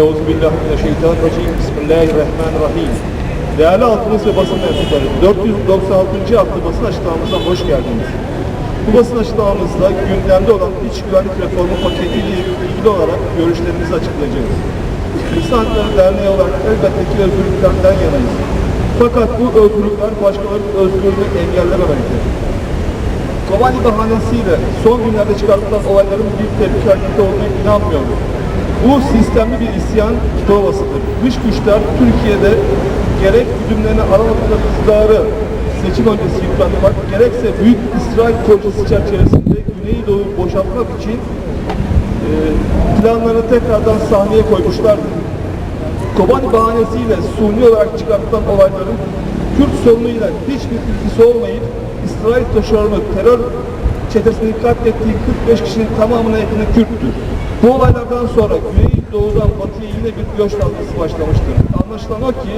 Euzubillahimineşşeytanirracim. Bismillahirrahmanirrahim. Değerli halkımız ve basın mensupları, 496. hafta basın açıklamamıza hoş geldiniz. Bu basın açıklamamızda gündemde olan iç güvenlik reformu paketiyle ilgili olarak görüşlerimizi açıklayacağız. İnsan Hakları Derneği olarak elbette ki özgürlüklerden yanayız. Fakat bu özgürlükler başkalarının özgürlüğünü engellememelidir. Kobani bahanesiyle son günlerde çıkartılan olayların bir tepki hareketi olduğuna inanmıyorum. Bu sistemli bir isyan provasıdır. Dış güçler Türkiye'de gerek güdümlerini aramadıkları iktidarı seçim öncesi yıpratmak, gerekse Büyük İsrail projesi çerçevesinde Güneydoğu boşaltmak için e, planlarını tekrardan sahneye koymuşlardır. Kobani bahanesiyle suni olarak çıkartılan olayların Kürt sorunuyla hiçbir ilgisi olmayıp İsrail taşeronlu terör çetesinin katlettiği 45 kişinin tamamına yakını Kürttür. Bu olaylardan sonra Güneydoğu'dan batıya yine bir göç dalgası başlamıştır. Anlaşılan o ki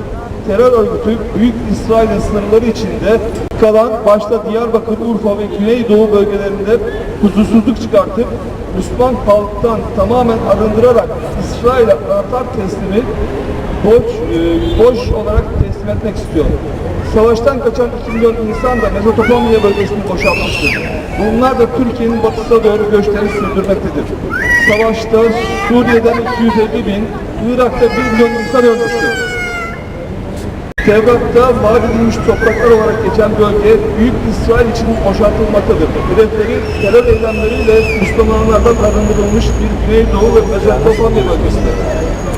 terör örgütü Büyük İsrail'in sınırları içinde kalan başta Diyarbakır, Urfa ve Güneydoğu bölgelerinde huzursuzluk çıkartıp Müslüman halktan tamamen arındırarak İsrail'e anahtar teslimi boş, e, boş olarak teslim etmek istiyor. Savaştan kaçan 2 milyon insan da Mezopotamya bölgesini boşaltmıştır. Bunlar da Türkiye'nin batısına doğru göçlerini sürdürmektedir. Savaşta Suriye'den 250 bin, Irak'ta 1 milyon insan ölmüştür. Tevrat'ta vaat edilmiş topraklar olarak geçen bölge Büyük İsrail için boşaltılmaktadır. Hedefleri terör eylemleriyle Müslümanlardan arındırılmış bir Güneydoğu ve Mezopotamya bölgesidir.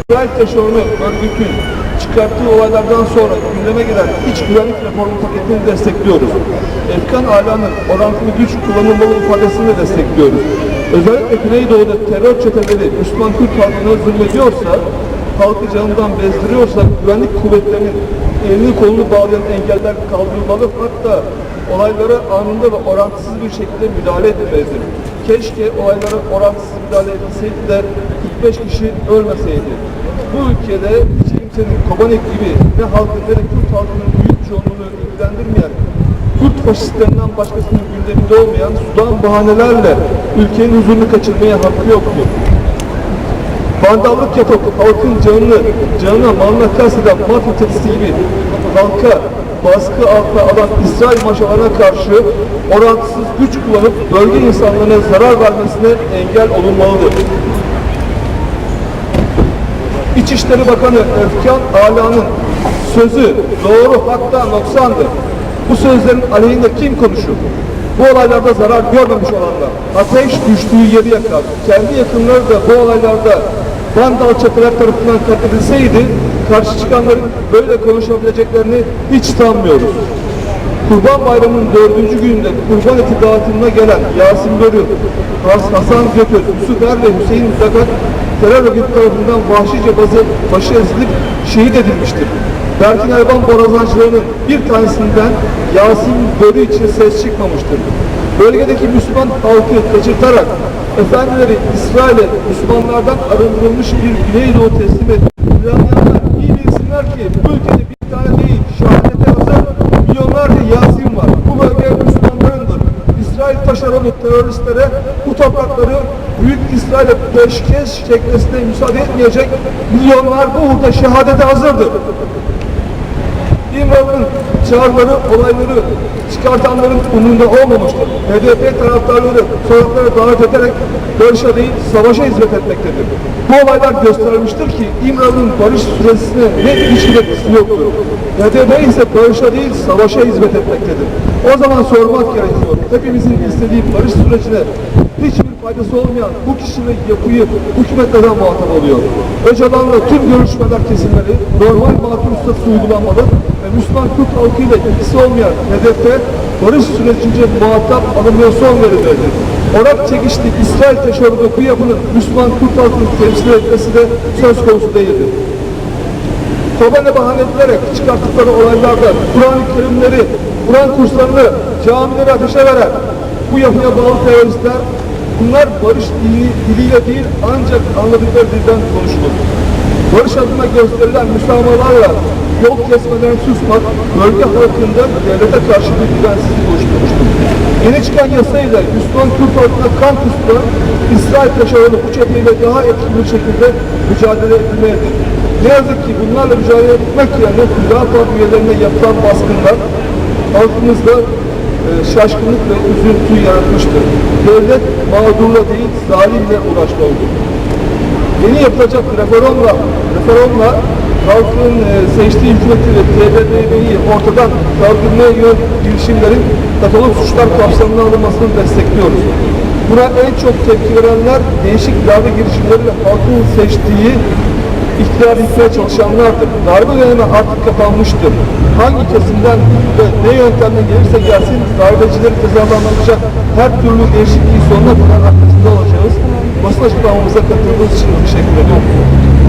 İsrail taşeronlu örgütün çıkarttığı olaylardan sonra gündeme gelen iç güvenlik reformu paketini destekliyoruz. Efkan alanın orantılı güç kullanılmalı ifadesini de destekliyoruz. Özellikle Güneydoğu'da terör çeteleri Müslüman Türk halkına zulmediyorsa, halkı canından bezdiriyorsa güvenlik kuvvetlerinin elini kolunu bağlayan engeller kaldırılmalı hatta olaylara anında ve orantısız bir şekilde müdahale edilmelidir. Keşke olaylara orantısız müdahale edilseydi de 45 kişi ölmeseydi. Bu ülkede hiç kimsenin Kobanek gibi ne halkın ne de Kürt halkının büyük çoğunluğunu ilgilendirmeyen Kürt faşistlerinden başkasının gündeminde olmayan sudan bahanelerle ülkenin huzurunu kaçırmaya hakkı yoktur. Vandallık yapıp halkın canını, canına malına kasteden mafya çetesi gibi halka baskı altına alan İsrail maşalarına karşı orantısız güç kullanıp bölge insanlarına zarar vermesine engel olunmalıdır. İçişleri Bakanı Efkan Ala'nın sözü doğru hatta noksandır. Bu sözlerin aleyhinde kim konuşur? Bu olaylarda zarar görmemiş olanlar ateş düştüğü yeri yakar. Kendi yakınları da bu olaylarda Vandal çeteler tarafından katledilseydi karşı çıkanların böyle konuşabileceklerini hiç sanmıyoruz. Kurban Bayramı'nın dördüncü gününde kurban eti dağıtımına gelen Yasin Börü, Has- Hasan Gököz, Yusuf Er ve Hüseyin Müzakat terör örgütü tarafından vahşice bazı başı ezilip şehit edilmiştir. Berkin Erban borazancılarının bir tanesinden Yasin Börü için ses çıkmamıştır. Bölgedeki Müslüman halkı kaçırtarak efendileri İsrail'e Müslümanlardan arındırılmış bir Güneydoğu teslim. İranlılar iyi bilsinler ki bu ülkede bir tane değil, şehadete hazır milyonlarca Yasin var. Bu bölge Müslümanlarındır. İsrail taşeronlu teröristlere bu toprakları Büyük İsrail'e peşkeş çekmesine müsaade etmeyecek milyonlar bu uğurda şehadete hazırdır. İmralı'nın çağrıları, olayları çıkartanların umurunda olmamıştır. HDP taraftarları sokaklara davet ederek barışa değil savaşa hizmet etmektedir. Bu olaylar göstermiştir ki İmralı'nın barış süresine ne ilişki etkisi yoktur. HDP ise barışa değil savaşa hizmet etmektedir. O zaman sormak gerekiyor. Hepimizin istediği barış sürecine hiçbir faydası olmayan bu kişi ve yapıyı hükümet neden muhatap oluyor? Öcalan'la tüm görüşmeler kesilmeli, normal makul statüsü uygulanmalı ve Müslüman Kürt halkıyla ilgisi olmayan hedefte barış sürecince muhatap alınmaya son verilmelidir. Orak çekişli İsrail teşebbüsü bu yapının Müslüman Kürt halkını temsil etmesi de söz konusu değildir. Kobane bahane edilerek çıkarttıkları olaylarda Kur'an-ı Kerimleri, Kur'an kurslarını, camileri ateşe veren bu yapıya bağlı teröristler bunlar barış dili, diliyle değil ancak anladıkları dilden konuşulur. Barış adına gösterilen müsamahalarla yol kesmeden susmak, bölge halkında devlete karşı bir güvensizlik oluşturmuştur. Yeni çıkan yasayla Müslüman Kürt halkına kusturan İsrail taşeronlu bu çeteyle daha etkili bir şekilde mücadele edilmelidir. Ne yazık ki bunlarla mücadele etmek yerine Hüdapar üyelerine yapılan baskınlar halkımızda e, şaşkınlık ve üzüntü yaratmıştır. Devlet mağdurla değil, zalimle uğraşmalıdır. Yeni yapılacak reformla, reformla halkın e, seçtiği hükümeti ve TBMM'yi ortadan kaldırmaya yönelik girişimlerin katalog suçlar kapsamına alınmasını destekliyoruz. Buna en çok tepki verenler değişik darbe girişimleri ve halkın seçtiği iktidar yıkmaya çalışanlardır. Darbe dönemi artık kapanmıştır. Hangi kesimden ve ne yöntemden gelirse gelsin darbecileri cezalandıracak her türlü değişikliği sonuna kadar arkasında olacağız. Basın açıklamamıza katıldığınız için teşekkür ediyorum.